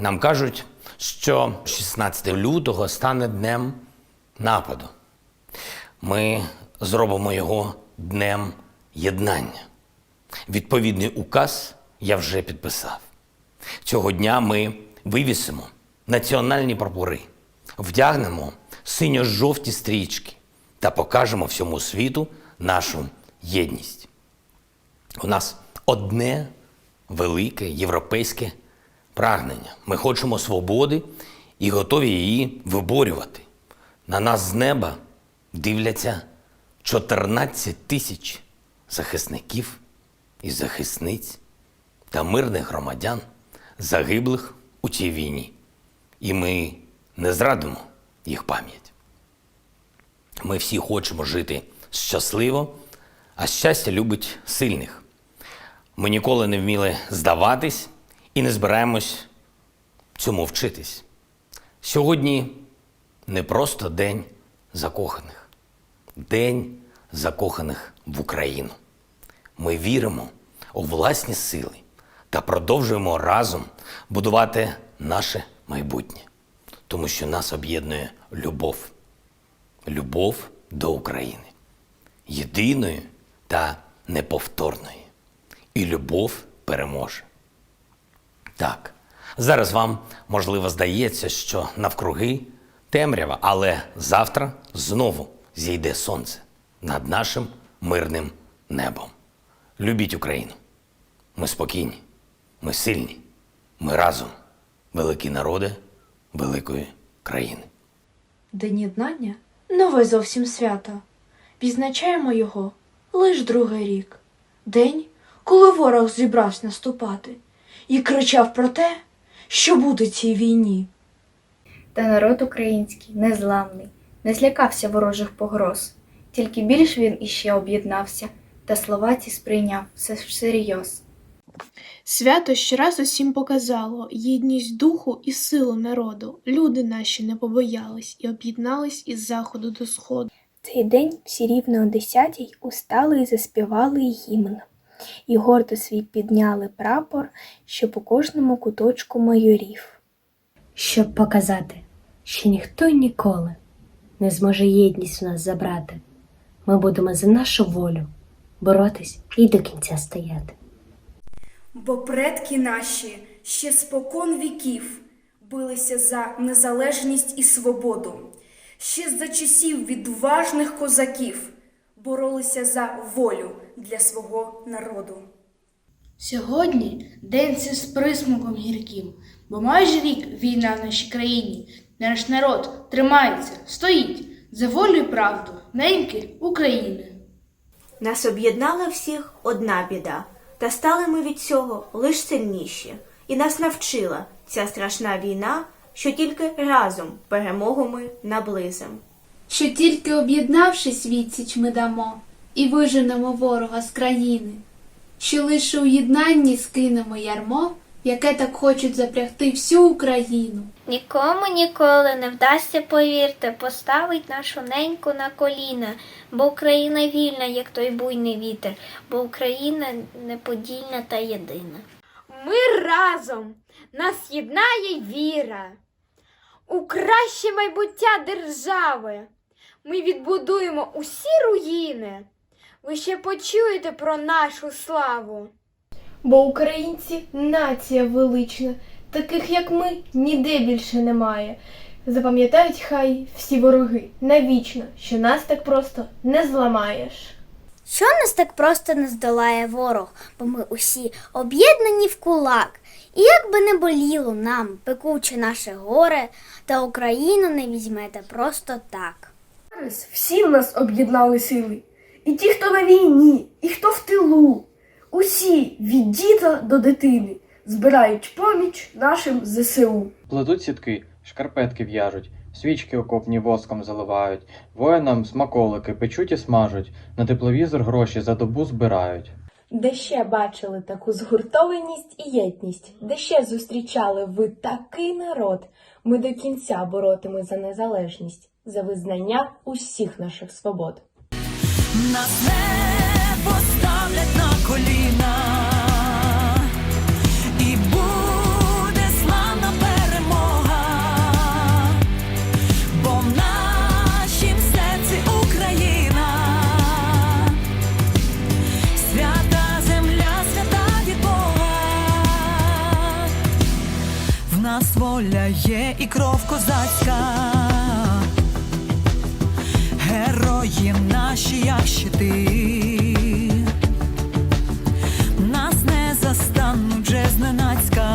Нам кажуть, що 16 лютого стане днем нападу. Ми зробимо його днем єднання. Відповідний указ я вже підписав. Цього дня ми вивісимо національні прапори, вдягнемо синьо-жовті стрічки та покажемо всьому світу нашу єдність. У нас одне велике європейське прагнення. Ми хочемо свободи і готові її виборювати. На нас з неба дивляться 14 тисяч захисників і захисниць та мирних громадян, загиблих у цій війні. І ми не зрадимо їх пам'ять. Ми всі хочемо жити щасливо, а щастя любить сильних. Ми ніколи не вміли здаватись і не збираємось цьому вчитись. Сьогодні не просто день закоханих, день закоханих в Україну. Ми віримо у власні сили та продовжуємо разом будувати наше майбутнє, тому що нас об'єднує любов, любов до України, єдиної та неповторної. І любов переможе. Так, зараз вам, можливо, здається, що навкруги темрява, але завтра знову зійде сонце над нашим мирним небом. Любіть Україну. Ми спокійні, ми сильні, ми разом, великі народи великої країни. День єднання нове зовсім свято. Відзначаємо його лиш другий рік. День, коли ворог зібрався наступати і кричав про те, що буде цій війні. Та народ український незламний, не злякався ворожих погроз, тільки більш він іще об'єднався, та слова ці сприйняв все всерйоз. Свято щораз усім показало єдність духу і силу народу. Люди наші не побоялись і об'єднались із заходу до сходу. Цей день всі рівно о десятій устали і заспівали гімн, і гордо свій підняли прапор, що по кожному куточку майорів. щоб показати, що ніхто ніколи не зможе єдність у нас забрати. Ми будемо за нашу волю боротись і до кінця стояти. Бо предки наші ще спокон віків билися за незалежність і свободу, ще за часів відважних козаків боролися за волю для свого народу. Сьогодні день це з присмаком гірким, бо майже рік війна в нашій країні. Наш народ тримається, стоїть за волю і правду неньки України. Нас об'єднала всіх одна біда, та стали ми від цього лиш сильніші, і нас навчила ця страшна війна, що тільки разом перемогу ми наблизим. що тільки об'єднавшись відсіч ми дамо і виженемо ворога з країни, що лише у єднанні скинемо ярмо, яке так хочуть запрягти всю Україну. Нікому ніколи не вдасться, повірте, поставить нашу неньку на коліна, бо Україна вільна, як той буйний вітер, бо Україна неподільна та єдина. Ми разом нас єднає віра у краще майбуття держави. Ми відбудуємо усі руїни. Ви ще почуєте про нашу славу. Бо українці нація велична, таких як ми ніде більше немає. Запам'ятають хай всі вороги навічно, що нас так просто не зламаєш. Що нас так просто не здолає ворог, бо ми усі об'єднані в кулак. І як би не боліло нам пекуче наше горе, та Україну не візьмете просто так. Зараз всі в нас об'єднали сили. І ті, хто на війні, і хто в тилу. Усі від діда до дитини збирають поміч нашим ЗСУ. Плетуть сітки, шкарпетки в'яжуть, свічки окопні воском заливають, воїнам смаколики печуть і смажуть, на тепловізор гроші за добу збирають. Де ще бачили таку згуртованість і єдність, де ще зустрічали ви такий народ, ми до кінця боротиме за незалежність, за визнання усіх наших свобод. Нас не поставлять на коліна. І буде славна перемога, бо в нашім серці Україна, свята земля, свята від Бога, в нас воля є і кров козацька. Герої наші, як щити, нас не застануть вже зненацька,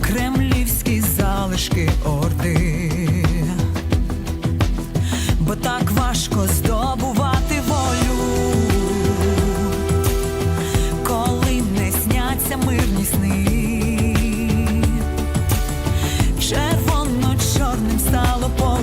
кремлівські залишки орди, бо так важко здобувати волю, коли не сняться мирні сни. Червоно-чорним стало поле